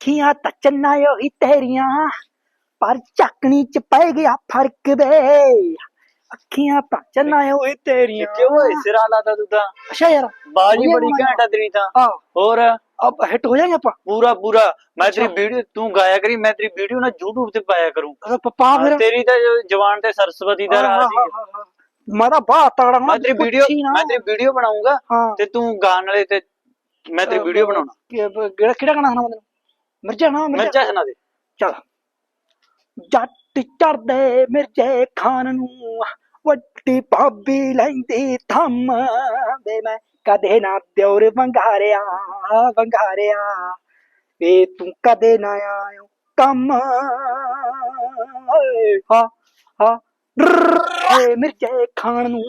ਅੱਖੀਆਂ ਤਾਂ ਚੰਨਾ ਹੀ ਤੇਰੀਆਂ ਪਰ ਚੱਕਣੀ ਚ ਪੈ ਗਿਆ ਫ਼ਰਕ ਵੇ। ਅੱਖੀਆਂ ਤਾਂ ਚੰਨਾ ਹੀ ਤੇਰੀਆਂ। ਕਿਉਂ ਓਏ ਸਿਰਾ ਲਾਦਾ ਤੂੰ ਤਾਂ ਅੱਛਾ ਯਾਰ ਬਾਜੀ ਬੜੀ। ਘੈਂਟ ਤੇਰੀ ਤਾਂ। ਹੋਰ? ਅਬ ਹਿੱਟ ਹੋ ਜਾਏਗਾ ਆਪਾਂ? ਪੂਰਾ ਪੂਰਾ। ਮੈਂ ਤੇਰੀ। ਵੀਡੀਓ ਤੂੰ ਗਾਇਆ ਕਰੀ ਮੈਂ ਤੇਰੀ ਵੀਡੀਓ ਨਾ YouTube ਤੇ ਪਾਇਆ ਕਰੂੰ। ਪਪਾ ਫਿਰ ਤੇਰੀ ਤਾਂ ਜਵਾਨ ਤੇ ਸਰਸਵਤੀ ਦਾ ਰਾਜ ਸੀ ਮੈਂ ਤਾਂ ਬਾਤ ਤਗੜਾ ਮੈਂ ਤੇਰੀ ਵੀਡੀਓ ਮੈਂ ਤੇਰੀ ਵੀਡੀਓ ਬਣਾਉਂਗਾ ਤੇ ਤੂੰ ਗਾਣ ਵਾਲੇ ਤੇ ਮੈਂ ਤੇਰੀ ਵੀਡੀਓ ਬਣਾਉਣਾ। ਕਿਹੜਾ ਕਿਹੜਾ ਗਾਣਾ ਸੁਣਾ ਮੈਨੂੰ ਮਿਰਜਾ ਨਾ ਮਿਰਚਾ ਸੁਣਾ ਦੇ। ਚਲ। ਜੱਟ ਚੜਦੇ ਮਿਰਜੇ ਖਾਨ ਨੂੰ ਵੱਡੀ ਭਾਬੀ ਲੈਂਦੀ ਥੰਮ। ਵੇ ਮੈਂ ਕਦੇ ਨਾ ਦਿਉਰ ਵੰਗਾਰਿਆ ਵੰਗਾਰਿਆ। ਵੇ ਤੂੰ ਕਦੇ ਨਾ ਆਇਓ ਕੰਮ। ਓਏ, ਹਾਂ ਹਾਂ। ਏ ਮਿਰਜੇ ਖਾਨ ਨੂੰ।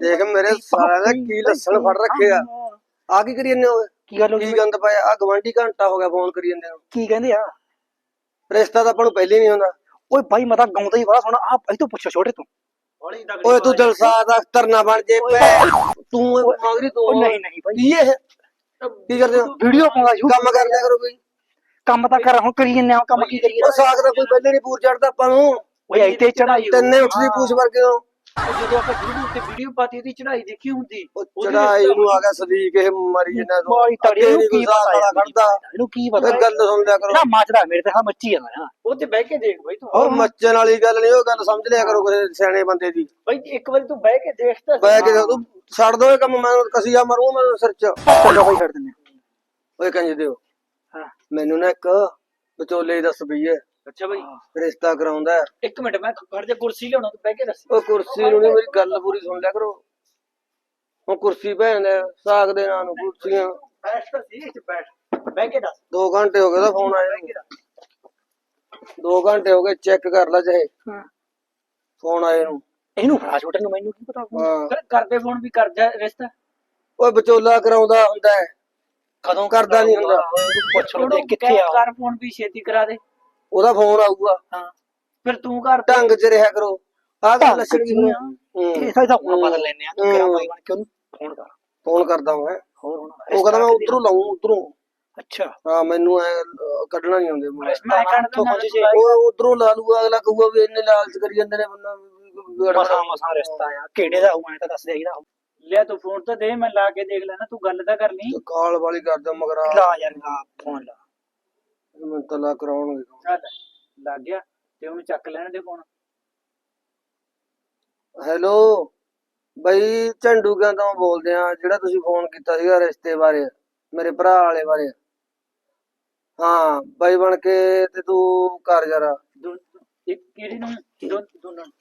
ਦੇਖ ਮੇਰੇ ਸਾਲਿਆਂ ਨੇ ਕੀ ਲੱਸਣ ਫੜ ਰੱਖੇ ਆ। ਆ ਕੀ ਕਰੀ ਜਾਂਦੇ ਹੋ? ਕੀ ਗੱਲ ਹੋ ਗਈ ਕੀ ਗੰਦ ਪਾਇਆ? ਆ ਗਵਾਂਢੀ ਘੰਟਾ ਹੋ ਗਿਆ ਫੋਨ ਕਰੀ ਜਾਂਦੇ ਨੂੰ। ਕੀ ਕਹਿੰਦੇ ਆ? ਰਿਸ਼ਤਾ ਤਾਂ ਆਪਾਂ ਨੂੰ ਪਹਿਲੇ ਨਹੀਂ ਹੁੰਦਾ। ਓਏ ਭਾਈ ਮੈਂ ਤਾਂ ਗਾਉਂਦਾ ਹੀ ਬੜਾ ਸੋਹਣਾ। ਆ ਇਹ ਤੋਂ ਪੁੱਛੋ ਛੋਟੇ ਤੂੰ। ਓਏ ਤੂੰ ਦਿਲਸਾਦ ਅਖਤਰ ਨਾ ਬਣ ਜੇ ਪੈ ਤੂੰ ਮੰਗਰੀ ਤੂੰ ਨਹੀਂ ਨਹੀਂ ਭਾਈ ਇਹ? ਕੀ ਕਰਦੇ ਹੋ? ਵੀਡੀਓ ਪਾਉਂਦਾ ਯੂ। ਕੰਮ ਕਰ ਲਿਆ ਕਰੋ ਕੋਈ। ਕੰਮ ਤਾਂ ਕਰ ਹੁਣ ਕਰੀ ਜੰਨੇ ਆ ਕੰਮ ਕੀ ਕਰੀਏ ਸਾਗ ਦਾ ਕੋਈ ਪਹਿਲੇ ਨਹੀਂ ਪੂਰ ਚੜਦਾ ਆਪਾਂ ਨੂੰ। ਓਏ ਇੱਥੇ ਚੜਾਈ ਤੰਨੇ ਉੱਠਦੀ ਪੂਛ ਵਰਗੇ ਹੋ। ਜਦੋਂ ਆਪਾਂ YouTube ਤੇ ਵੀਡੀਓ ਪਾਤੀ ਉਹਦੀ ਚੜਾਈ ਦੇਖੀ ਹੁੰਦੀ। ਉਹ ਚੜਾਈ ਨੂੰ ਆ ਗਿਆ ਸਦੀਕ ਇਹ ਮਰੀ ਜਨਾ ਤੋਂ ਬਾਈ ਤੜੀ ਅੱਗੇ ਨੂੰ ਨੀ ਕੀ ਕੋਈ ਸਾਗ ਵਾਲਾ ਖੜਦਾ। ਇਹਨੂੰ ਕੀ ਓਏ ਪਤਾ ਗੱਲ ਸੁਣ ਲਿਆ ਕਰੋ। ਨਾ ਮੱਚਦਾ ਮੇਰੇ ਤੇ ਹਾਂ ਮੱਚੀ ਜਾਂਦਾ ਨਾ। ਉਹ ਤੇ ਬਹਿ ਕੇ ਦੇਖ ਬਈ ਤੂੰ। ਉਹ ਮੱਚਣ ਵਾਲੀ ਗੱਲ ਨਹੀਂ ਉਹ ਗੱਲ ਸਮਝ ਲਿਆ ਕਰੋ ਕਿਸੇ ਸਿਆਣੇ ਬੰਦੇ ਦੀ। ਬਈ ਇੱਕ ਵਾਰੀ ਤੂੰ ਬਹਿ ਕੇ ਦੇਖ ਤਾਂ ਬੈ ਕੇ ਤੂੰ ਛੱਡ ਦੋ ਇਹ ਕੰਮ ਮੈਂ ਕਸੀਆ ਮਰੂ ਮੈਨੂੰ ਸਿਰ ਚ। ਚਲੋ ਭਾਈ ਛੱਡ ਦਿੰਦੇ ਓਏ ਕੰਜ ਦਿਓ। ਹਾਂ। ਮੈਨੂੰ ਨਾ ਇੱਕ ਵਿਚੋਲੇ ਦੀ ਦੱਸ ਪਈਏ ਅੱਛਾ ਬਈ। ਰਿਸ਼ਤਾ ਕਰਾਉਂਦਾ ਹੈ। ਇੱਕ ਮਿੰਟ ਮੈਂ ਘਰ ਦੇ ਕੁਰਸੀ ਲਿਆਉਣਾ ਤੂੰ ਬਹਿ ਕੇ ਦੱਸ। ਉਹ ਕੁਰਸੀ ਨੂੰ ਨੀ ਮੇਰੀ ਗੱਲ ਪੂਰੀ ਸੁਣ ਲਿਆ ਕਰੋ। ਉਹ ਕੁਰਸੀ ਭੈਣ ਦੇ ਸਾਗ ਦੇ ਨਾਂ ਨੂੰ ਕੁਰਸੀਆਂ। ਬੈਠ ਤਾਂ ਸੀ ਇੱਥੇ ਬੈਠ। ਬਹਿ ਕੇ ਦੱਸ। 2 ਘੰਟੇ ਹੋ ਗਏ ਤਾਂ ਫੋਨ ਆਇਆ ਨੂੰ 2 ਘੰਟੇ ਹੋ ਗਏ ਚੈੱਕ ਕਰ ਲੈ ਚਾਹੇ। ਹਾਂ। ਫੋਨ ਆਏ ਨੂੰ। ਇਹਨੂੰ ਫੜਾ ਛੋਟੇ ਨੂੰ ਮੈਨੂੰ ਕੀ ਪਤਾ ਹਾਂ। ਫਿਰ ਕਰਦੇ ਫੋਨ ਵੀ ਕਰ ਜਾ ਰਿਸ਼ਤਾ। ਓਏ ਵਿਚੋਲਾ ਕਰਾਉਂਦਾ ਹੁੰਦਾ ਹੈ। ਕਦੋਂ ਕਰਦਾ ਨਹੀਂ ਹੁੰਦਾ। ਪੁੱਛ ਲੋ ਕਿੱਥੇ ਆ ਕਰ ਫੋਨ ਵੀ ਛੇਤੀ ਕਰਾ ਦੇ। ਉਹਦਾ ਫੋਨ ਆਊਗਾ। ਹਾਂ। ਫਿਰ ਤੂੰ ਕਰ ਢੰਗ 'ਚ ਰਿਹਾ ਕਰੋ। ਆਹ ਗੱਲ ਲੱਛਣ ਕੀ ਹੋਇਆ ਇਹ ਤਾਂ ਇਹਦਾ ਹੁਣ ਬਦਲ ਲੈਨੇ ਆ। ਤੂੰ ਕਿਹੜਾ ਭਾਈ ਬਣ ਕੇ ਉਹਨੂੰ ਫੋਨ ਕਰ। ਫੋਨ ਕਰਦਾ ਮੈਂ। ਹੋਰ ਹੁਣ ਉਹ ਕਹਿੰਦਾ ਮੈਂ ਉਧਰੋਂ ਲਾਉਂ ਉਧਰੋਂ। ਅੱਛਾ। ਹਾਂ ਮੈਨੂੰ ਐ ਕੱਢਣਾ ਨਹੀਂ ਆਉਂਦੇ ਮੁੰਡੇ। ਮੈਂ ਕੱਢ ਤੋਂ ਦਿੰਦਾ ਉਹ ਉਧਰੋਂ ਲਾ ਲੂਗਾ ਅਗਲਾ ਕਹੂਗਾ ਵੀ ਇੰਨੇ ਲਾਲਚ ਕਰੀ ਜਾਂਦੇ ਨੇ ਬੰਦਾ। ਮਸਾ ਮਸਾ ਰਿਸ਼ਤਾ ਆ। ਕਿਹੜੇ ਦਾ ਐ ਤਾਂ ਦੱਸ ਦੇ ਇਹਦਾ ਲਿਆ ਤੂੰ ਫੋਨ ਤਾਂ ਦੇ ਮੈਂ ਲਾ ਕੇ ਦੇਖ ਲੈਣਾ ਤੂੰ ਗੱਲ ਤਾਂ ਕਰ ਲਈ। ਕਾਲ ਵਾਲੀ ਕਰਦਾ ਮਗਰਾ ਲਾ ਯਾਰ ਲਾ ਫੋਨ ਲਾ। ਮੈਂ ਤਲਾ ਕਰਾਉਣਗੇ ਚੱਲ ਲੱਗ ਗਿਆ। ਤੇ ਉਹਨੂੰ ਚੱਕ ਲੈਣ ਦੇ ਫੋਨ। ਹੈਲੋ? ਬਈ ਝੰਡੂ ਕਿਆਂ ਤੋਂ ਬੋਲਦੇ ਆ? ਜਿਹੜਾ ਤੁਸੀਂ ਫੋਨ ਕੀਤਾ ਸੀਗਾ ਰਿਸ਼ਤੇ ਬਾਰੇ ਮੇਰੇ ਭਰਾ ਵਾਲੇ ਬਾਰੇ। ਹਾਂ ਬਾਈ ਬਣ ਕੇ ਤੇ ਤੂੰ ਕਰ ਜਰਾ। ਦੋ- ਇੱਕ ਕਿਹੜੀ ਨੂੰ? ਦੋ- ਦੋਨਾਂ ਨੂੰ।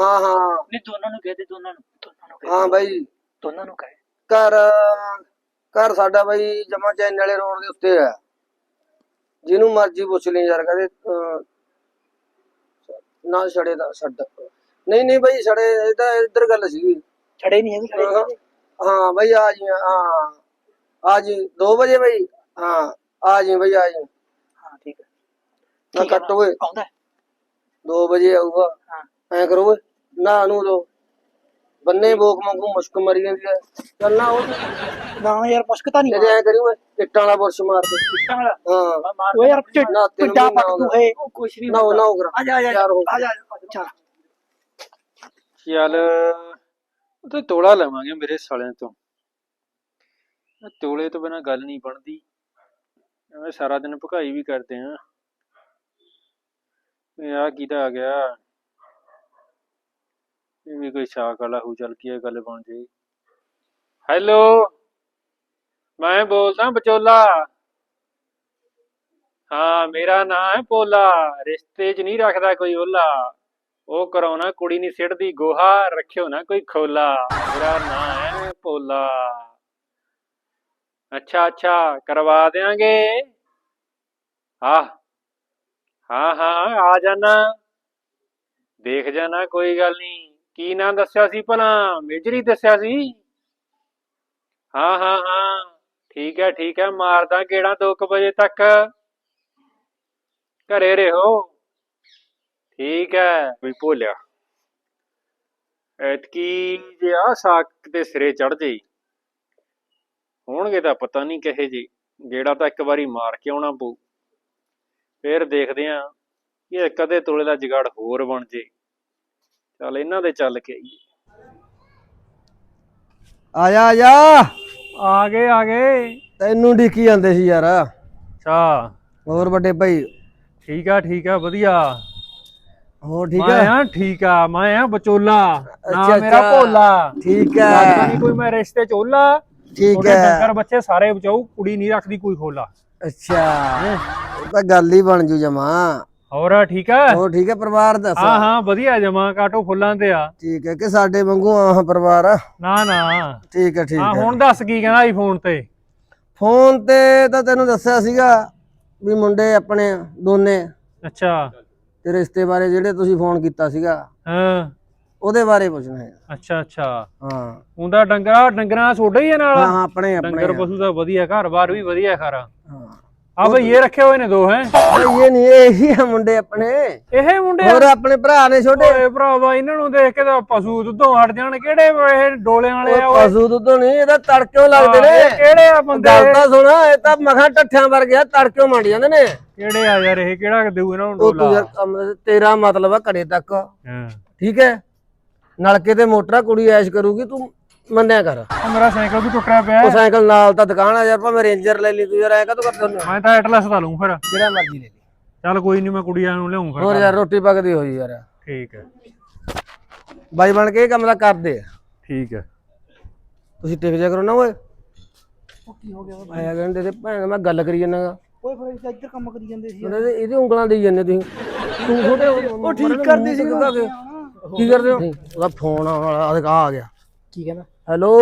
ਹਾਂ ਹਾਂ। ਨਹੀਂ ਦੋਨਾਂ ਨੂੰ ਕਹਦੇ ਦੋਨਾਂ ਨੂੰ। ਦੋਨਾਂ ਨੂੰ ਕਹੇ ਹਾਂ ਬਾਈ। ਦੋਨਾਂ ਨੂੰ ਕਹੇ। ਘਰ ਘਰ ਸਾਡਾ ਬਾਈ ਜਮਾ ਚੈਨ ਵਾਲੇ ਰੋਡ ਦੇ ਉੱਤੇ ਆ। ਜਿਹਨੂੰ ਮਰਜ਼ੀ ਪੁੱਛ ਲਈ ਯਾਰ ਕਹਿੰਦੇ ਨਾ ਛੜੇ ਦਾ ਛੱਡ। ਨਹੀਂ ਨਹੀਂ ਬਾਈ ਛੜੇ ਇਹ ਤਾਂ ਇੱਧਰ ਗੱਲ ਸੀਗੀ। ਛੜੇ ਨਹੀਂ ਹੈਗੇ ਹਾਂ, ਹਾਂ ਬਾਈ ਆ ਜੀ ਹਾਂ ਆ ਜੀ 2 ਵਜੇ ਬਾਈ ਹਾਂ ਆ ਜੀ ਬਾਈ ਆ ਜੀ। ਹਾਂ ਠੀਕ ਹੈ। ਨਾ ਹੈ ਕੱਟ ਓਏ ਆਉਂਦਾ ਹੈ? 2 ਵਜੇ ਆਊਗਾ। ਹਾਂ। ਐ ਕਰੋ ਨਾ ਨੂੰ ਦੋ। ਬੰਨੇ ਬੋਕ ਮੰਗੂ ਮੁਸ਼ਕ ਮਰੀ ਜਾਂਦੀ ਐ ਚੱਲ ਨਾ ਉਹ ਨਾ ਯਾਰ ਮੁਸ਼ਕ ਤਾਂ ਨਹੀਂ ਐ ਕਰੀ ਓਏ ਇੱਟਾਂ ਵਾਲਾ ਬੁਰਸ਼ ਮਾਰ ਦੇ ਕਿੱਟਾਂ ਵਾਲਾ? ਹਾਂ। ਮੈਂ ਓਏ ਯਾਰ ਨਾ ਪੱਟ ਤੂੰ ਹੈ ਉਹ ਕੁਛ ਨਹੀਂ ਨਾ ਉਹ ਨਾ ਉਹ ਕਰਾ ਆ ਜਾ ਆ ਜਾ ਉਹ ਆ ਜਾ ਚੱਲ। ਚੱਲ ਉਹ ਤੇ ਤੋਲਾ ਲਵਾਂਗੇ ਮੇਰੇ ਸਾਲਿਆਂ ਤੋਂ। ਤੋਲੇ ਤੋਂ ਬਿਨਾ ਗੱਲ ਨਹੀਂ ਬਣਦੀ। ਐਵੇਂ ਸਾਰਾ ਦਿਨ ਭਕਾਈ ਵੀ ਕਰਦੇ ਆ। ਇਹ ਆ ਕਿਹਦਾ ਆ ਗਿਆ? ਇਹ ਵੀ ਕੋਈ ਸ਼ਾਕ ਵਾਲਾ ਹੋ ਚੱਲ ਕੀ ਇਹ ਗੱਲ ਬਣ ਜੇ। ਹੈਲੋ ਮੈਂ ਬੋਲਦਾ ਬਚੋਲਾ ਹਾਂ, ਮੇਰਾ ਨਾਂ ਹੈ ਪੋਲਾ। ਰਿਸ਼ਤੇ 'ਚ ਨਹੀਂ ਰੱਖਦਾ ਕੋਈ ਓਲਾ। ਉਹ ਕਰਾਉਣਾ ਕੁੜੀ ਨਹੀਂ ਸਿੱਟਦੀ, ਗੋਹਾ ਰੱਖਿਓ ਨਾ ਕੋਈ ਖੋਲਾ। ਮੇਰਾ ਨਾਂ ਹੈ ਭੋਲਾ ਅੱਛਾ ਅੱਛਾ, ਕਰਵਾ ਦੇਾਂਗੇ ਹਾਂ ਹਾਂ ਹਾਂ, ਆ ਜਾਣਾ ਦੇਖ ਜਾਣਾ ਕੋਈ ਗੱਲ ਨਹੀਂ। ਕੀ ਨਾਂ ਦੱਸਿਆ ਸੀ ਭਲਾ? ਮੇਜਰੀ ਦੱਸਿਆ ਸੀ? ਹਾਂ ਹਾਂ ਹਾਂ। ਠੀਕ ਹੈ ਠੀਕ ਹੈ। ਮਾਰਦਾ ਕਿਹੜਾ 2 ਵਜੇ ਤੱਕ। ਘਰੇ ਰਹੋ। ਠੀਕ ਹੈ। ਵੀ ਭੋਲਿਆ। ਐਤਕੀ ਜੇ ਆ ਸਾਕ ਤੇ ਸਿਰੇ ਚੜ ਜਾਈ ਹੋਣਗੇ ਤਾਂ ਪਤਾ ਨਹੀਂ ਕਹੇ ਜੀ ਗੇੜਾ ਤਾਂ ਇੱਕ ਵਾਰੀ ਮਾਰ ਕੇ ਆਉਣਾ ਪਊ। ਫੇਰ ਦੇਖਦੇ ਆਂ ਕਿ ਇੱਕ ਅੱਧੇ ਤੋਲੇ ਦਾ ਜੁਗਾੜ ਹੋਰ ਬਣ ਜੇ। ਚੱਲ ਇਹਨਾਂ ਦੇ ਚੱਲ ਕੇ ਆਈਏ। ਆ ਜਾ ਆ ਆ ਗਏ ਆ ਗਏ। ਤੈਨੂੰ ਢੀਕੀ ਜਾਂਦੇ ਸੀ ਯਾਰ। ਅੱਛਾ। ਹੋਰ ਵੱਡੇ ਭਾਈ। ਠੀਕ ਆ ਠੀਕ ਆ ਵਧੀਆ। ਹੋਰ ਠੀਕ ਮੈਂ ਆ ਆ ਠੀਕ ਆ ਮੈਂ ਆ ਬਚੋਲਾ ਨਾ ਮੇਰਾ। ਭੋਲਾ। ਠੀਕ ਲੱਗਦਾ ਹੈ ਨਹੀਂ ਕੋਈ ਮੈਂ ਰਿਸ਼ਤੇ ਚੋਲਾ ਠੀਕ ਹੈ ਡੰਗਰ ਬੱਚੇ ਸਾਰੇ ਬਚਾਉ ਕੁੜੀ ਨਹੀਂ ਰੱਖਦੀ ਕੋਈ ਖੋਲਾ। ਅੱਛਾ। ਉਹ ਤਾਂ ਗੱਲ ਹੀ ਬਣ ਜੂ ਜਮਾ। ਹੋਰ ਠੀਕ ਆ? ਹੋਰ ਠੀਕ ਹੈ ਪਰਿਵਾਰ ਦੱਸ? ਹਾਂ ਹਾਂ ਵਧੀਆ ਜਮਾ ਕਾਟੋ ਫੁੱਲਾਂ ਤੇ ਆ। ਠੀਕ ਹੈ ਕਿ ਸਾਡੇ ਵਾਂਗੂ ਆਹ ਪਰਿਵਾਰ ਆ? ਨਾ ਨਾ। ਠੀਕ ਹੈ ਠੀਕ ਹਾਂ ਹੈ ਹੁਣ ਦੱਸ ਕੀ ਕਹਿੰਦਾ ਆਈਫੋਨ ਤੇ? ਫੋਨ ਤੇ ਤਾਂ ਤੈਨੂੰ ਦੱਸਿਆ ਸੀਗਾ ਵੀ ਮੁੰਡੇ ਆਪਣੇ ਦੋਨੇ ਅੱਛਾ। ਤੇ ਰਿਸ਼ਤੇ ਬਾਰੇ ਜਿਹੜੇ ਤੁਸੀਂ ਫੋਨ ਕੀਤਾ ਸੀਗਾ ਹਾਂ। ਉਹਦੇ ਬਾਰੇ ਪੁੱਛਣਾ ਹੈ। ਅੱਛਾ ਅੱਛਾ। ਹਾਂ। ਉਹਦਾ ਡੰਗਰਾ ਡੰਗਰਾਂ ਸੋਡਾ ਹੀ ਆ ਨਾਲ। ਹਾਂ ਹਾਂ ਆਪਣੇ ਆਪਣੇ ਡੰਗਰ ਪਸ਼ੂ ਦਾ ਵਧੀਆ ਘਰ-ਬਾਰ ਵੀ ਵਧੀਆ ਖਰਾ। ਹਾਂ। ਆ ਬਈ ਇਹ ਰੱਖੇ ਹੋਏ ਨੇ ਦੋ ਹੈ? ਇਹ ਨਹੀਂ ਇਹ ਹੀ ਆ ਮੁੰਡੇ ਆਪਣੇ। ਇਹ ਮੁੰਡੇ ਹੋਰ ਆਪਣੇ ਭਰਾ ਨੇ ਛੋਟੇ? ਓਏ ਭਰਾਵਾ ਇਹਨਾਂ ਨੂੰ ਦੇਖ ਕੇ ਤਾਂ ਪਸ਼ੂ ਦੁੱਧੋਂ ਹਟ ਜਾਣ। ਕਿਹੜੇ ਇਹ ਡੋਲਿਆਂ ਵਾਲੇ ਆ ਪਸ਼ੂ ਦੁੱਧੋਂ ਨਹੀਂ ਇਹਦਾ ਤੜਕਿਓ ਲੱਗਦੇ ਨੇ। ਕਿਹੜੇ ਆ ਬੰਦੇ? ਗੱਲ ਤਾਂ ਸੁਣ ਇਹ ਤਾਂ ਮਖਾਂ ਟੱਠਿਆਂ ਵਰਗੇ ਆ ਤੜਕਿਓ ਮੰਡ ਜਾਂਦੇ ਨੇ। ਕਿਹੜੇ ਆ ਯਾਰ ਇਹ? ਕਿਹੜਾ ਦੇਊ ਇਹਨਾਂ ਨੂੰ ਉਹ ਤੂੰ ਡੋਲਾ ਯਾਰ ਕੰਮ ਤੇਰਾ ਮਤਲਬ ਆ ਘੜੇ ਤੱਕ। ਹਾਂ। ਠੀਕ ਹੈ? ਨਲਕੇ ਤੇ ਮੋਟਰਾਂ ਕੁੜੀ ਐਸ਼ ਕਰੂਗੀ ਤੂੰ ਮੰਨਿਆ ਕਰ। ਉਹ ਮੇਰਾ ਸਾਈਕਲ ਵੀ ਟੁੱਟਿਆ ਪਿਆ ਉਹ ਹੈ। ਸਾਈਕਲ ਨਾਲ ਤਾਂ ਦੁਕਾਨ ਆ ਯਾਰ ਭਾਵੇਂ ਰੇਂਜਰ ਲੈ ਲਈ ਤੂੰ ਯਾਰ ਐ ਕਾ ਤੂੰ ਕਰਦਾ ਹੁੰਦਾ ਮੈਂ ਤਾਂ ਐਟਲਸ ਦਾ ਲੂੰ ਫਿਰ। ਜਿਹੜਾ ਮਰਜ਼ੀ ਲੈ ਲਈ। ਚੱਲ ਕੋਈ ਨਹੀਂ ਮੈਂ ਕੁੜੀਆਂ ਨੂੰ ਲਿਆਉਂ ਹੋਰ ਫਿਰ ਯਾਰ ਰੋਟੀ ਪੱਕਦੀ ਹੋਈ ਯਾਰ। ਠੀਕ ਹੈ। ਬਾਈ ਬਣ ਕੇ ਇਹ ਕੰਮ ਤਾਂ ਕਰਦੇ ਆ। ਠੀਕ ਹੈ। ਤੁਸੀਂ ਟਿਕ ਜਾ ਕਰੋ ਨਾ ਓਏ। ਕੀ ਹੋ ਗਿਆ ਆਇਆ ਕਹਿੰਦੇ ਤੇ ਭੈਣ ਮੈਂ ਗੱਲ ਕਰੀ ਜਾਂਦਾ ਓਏ ਫਿਰ ਇੱਧਰ ਕੰਮ ਕਰੀ ਜਾਂਦੇ ਸੀ ਇਹਦੇ ਇਹਦੇ ਉਂਗਲਾਂ ਦੇਈ ਜਾਂਦੇ ਤੁਸੀਂ। ਤੂੰ ਛੋਟੇ ਉਹ ਠੀਕ ਕਰਦੇ ਸੀ ਕੀ ਕਰਦੇ ਹੋ? ਉਹਦਾ ਫੋਨ ਆ ਗਿਆ। ਕੀ ਕਹਿੰਦਾ? ਹੈਲੋ।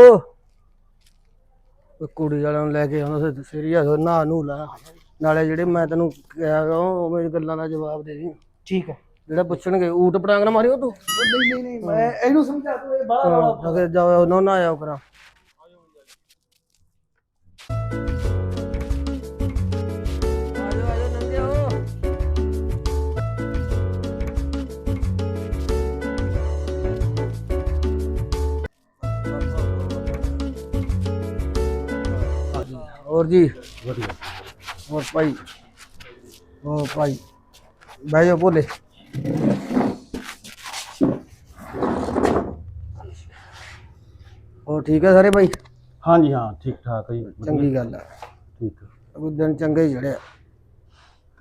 ਉਹ ਕੁੜੀ ਵਾਲਿਆਂ ਨੂੰ ਲੈ ਕੇ ਆਉਂਦਾ ਸੀ ਸੀਰੀਅਸ ਨਾ ਨੂੰ ਲਾ। ਨਾਲੇ ਜਿਹੜੇ ਮੈਂ ਤੈਨੂੰ ਕਿਹਾ ਗਾ, ਉਹ ਮੇਰੀ ਗੱਲਾਂ ਦਾ ਜਵਾਬ ਦੇ ਦੀ। ਠੀਕ ਹੈ ਜਿਹੜਾ ਪੁੱਛਣਗੇ ਊਟ ਪਟਾਂਗ ਨਾ ਮਾਰਿਓ ਤੂੰ। ਉਹ ਨਹੀਂ ਨਹੀਂ ਨਹੀਂ ਮੈਂ ਇਹਨੂੰ ਸਮਝਾ ਤੂੰ ਇਹ ਬਾਹਰ ਹਾਂ ਅਗੇ ਜਾਓ ਨਾ ਨਾ ਆਇਓ ਕਰਾਂ। ਹੋਰ ਜੀ? ਵਧੀਆ। ਹੋਰ ਭਾਈ? ਹੋਰ ਭਾਈ? ਬਹਿ ਜਾਓ ਬੋਲੇ ਹੋਰ ਠੀਕ ਹੈ ਸਾਰੇ ਭਾਈ? ਹਾਂਜੀ ਹਾਂ ਠੀਕ ਠਾਕ ਹੈ ਜੀ ਚੰਗੀ ਗੱਲ ਹੈ ਠੀਕ ਹੈ ਕੋਈ ਦਿਨ ਚੰਗੇ ਹੀ ਜੜਿਆ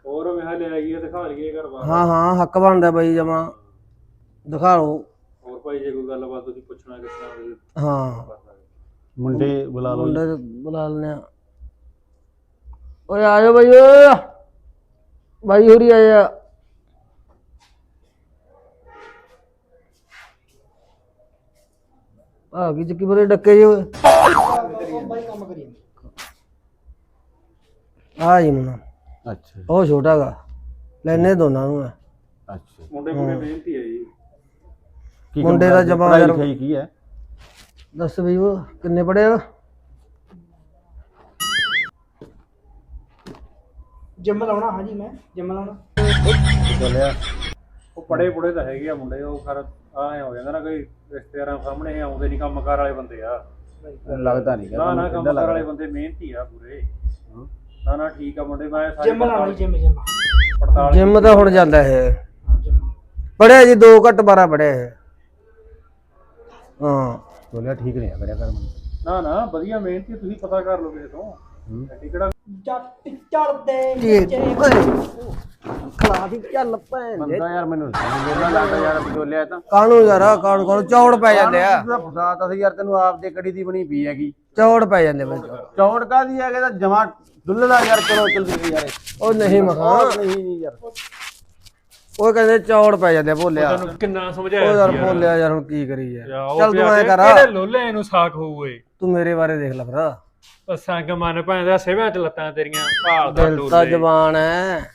ਹੋਰ ਮੈਂ ਲੈ ਆਈਏ ਦਿਖਾ ਲਈਏ ਘਰ ਬਾਰ ਹਾਂ ਹਾਂ ਹੱਕ ਬਣਦਾ ਬਾਈ ਜਮਾ। ਦਿਖਾ ਲਓ। ਹੋਰ ਭਾਈ ਜੇ ਕੋਈ ਗੱਲਬਾਤ ਤੁਸੀਂ ਪੁੱਛਣਾ ਕਿਸਨਾ ਹੋਵੇ ਹਾਂ। ਮੁੰਡੇ ਬੁਲਾ ਲਓ ਜੀ। ਮੁੰਡੇ ਨੂੰ ਬੁਲਾ ਲੈਣੇ ਆ। ਓਏ ਆ ਜਾਓ ਬਾਈ ਓਏ ਬਾਈ ਹੋਰੀ ਆਇਆ ਆ। ਕੀ ਚੱਕੀ ਬਰੇ ਡੱਕੇ ਜੇ ਓਏ। ਬਾਈ ਕੰਮ ਕਰੀ ਜਾਂਦੇ ਆ ਜੀ ਮੁੰਨਾ ਅੱਛਾ। ਜੀ, ਉਹ ਛੋਟਾ ਗਾ। ਲੈਨੇ ਦੋਨਾਂ ਨੂੰ ਮੈਂ ਅੱਛਾ। ਮੁੰਡੇ ਮੁੰਡੇ ਮਿਹਨਤੀ ਹੈ ਜੀ। ਕੀ ਮੁੰਡੇ ਦਾ? ਜਮਾ ਯਾਰ- ਕੀ ਹੈ? ਦੱਸ ਬਈ ਉਹ ਕਿੰਨੇ ਪੜਿਆ ਜਿੰਮ ਲਾਉਣਾ ਹਾਂਜੀ ਮੈਂ ਜਿੰਮ ਲਾਉਣਾ। ਉਹ ਪੜੇ ਪੁੜੇ ਤਾਂ ਹੈਗੇ ਆ ਮੁੰਡੇ ਉਹ ਕਰ ਆਏ ਹੋ ਜਾਂਦਾ ਨਾ ਕੋਈ ਰਿਸ਼ਤੇਦਾਰਾਂ ਸਾਹਮਣੇ ਆਉਂਦੇ ਨਹੀਂ ਕੰਮਕਾਰ ਵਾਲੇ ਬੰਦੇ ਆ। ਲੱਗਦਾ ਨਹੀਂ ਨਾ ਨਾ ਕੰਮਕਾਰ ਵਾਲੇ ਬੰਦੇ ਮਿਹਨਤੀ ਆ ਪੂਰੇ। ਨਾ ਨਾ ਠੀਕ ਆ ਮੁੰਡੇ ਮੈਂ ਸਾਰੀ ਜਿੰਮ ਲਾਉਣੀ ਜਿੰਮ ਜਿੰਮ। ਪੜਤਾਲ ਜਿੰਮ ਤਾਂ ਹੁਣ ਜਾਂਦਾ ਹੈ ਪੜਿਆ ਜੀ 2 ਘੱਟ 12 ਪੜਿਆ ਹੈ ਹਾਂ। ਚੱਲਿਆ ਠੀਕ ਨਹੀਂ ਹੈ ਕਰਿਆ ਕਰ ਨਾ ਨਾ ਵਧੀਆ ਮਿਹਨਤੀ ਤੁਸੀਂ ਪਤਾ ਕਰ ਲਓ ਕਿਸੇ ਤੋਂ। ਕਿਹੜਾ ਜੱਟ ਚੜਦੇ ਜੀ ਓਏ ਖਲਾ ਦੀ ਚੱਲ ਭੈਣ ਦੇ। ਬੰਦਾ ਯਾਰ ਮੈਨੂੰ ਮੇਰਾ ਲੱਗਦਾ ਯਾਰ ਬਚੋਲਿਆ ਤਾਂ। ਕਾਣੂ ਯਾਰ ਆਹ ਕਾਣੂ ਕਾਣੂ ਚੌੜ ਪੈ ਜਾਂਦੇ ਆ। ਫਸਾਤਾ ਸੀ ਯਾਰ ਤੈਨੂੰ ਆਪ ਦੇ ਕੜੀ ਦੀ ਬਣੀ ਪਈ ਹੈਗੀ। ਚੌੜ ਪੈ ਜਾਂਦੇ ਬਈ। ਚੌੜ ਕਾਦੀ ਹੈਗੇ ਤਾਂ ਜਮਾ ਦੁੱਲਦਾ ਯਾਰ ਚਲੋ ਜਲਦੀ ਯਾਰ। ਉਹ ਨਹੀਂ ਮਖਾ। ਨਹੀਂ ਨਹੀਂ ਯਾਰ। ਉਹ ਕਹਿੰਦੇ ਚੌੜ ਪੈ ਜਾਂਦੇ ਆ, ਭੋਲਿਆ। ਤੈਨੂੰ ਕਿੰਨਾ ਉਹ ਸਮਝਾਇਆ ਯਾਰ ਸੀ ਯਾਰ। ਭੋਲਿਆ ਯਾਰ ਹੁਣ ਕੀ ਕਰੀ ਯਾਰ ਉਹ ਚੱਲ ਤੂੰ ਐ ਕਰ। ਲੋਲੇ ਇਹਨੂੰ ਸਾਖ ਹੋਊ ਏ ਤੂੰ ਮੇਰੇ ਬਾਰੇ ਦੇਖ ਲੈ ਫਿਰ ਉਹ ਸੰਗ ਮਨ ਭੈਣ ਦਾ ਸਿਵਿਆਂ ਚ ਲੱਤਾਂ ਤੇਰੀਆਂ ਭਾਲ ਦਾ ਦਿਲ ਤਾਂ ਡੋਲੇ। ਜਵਾਨ ਹੈ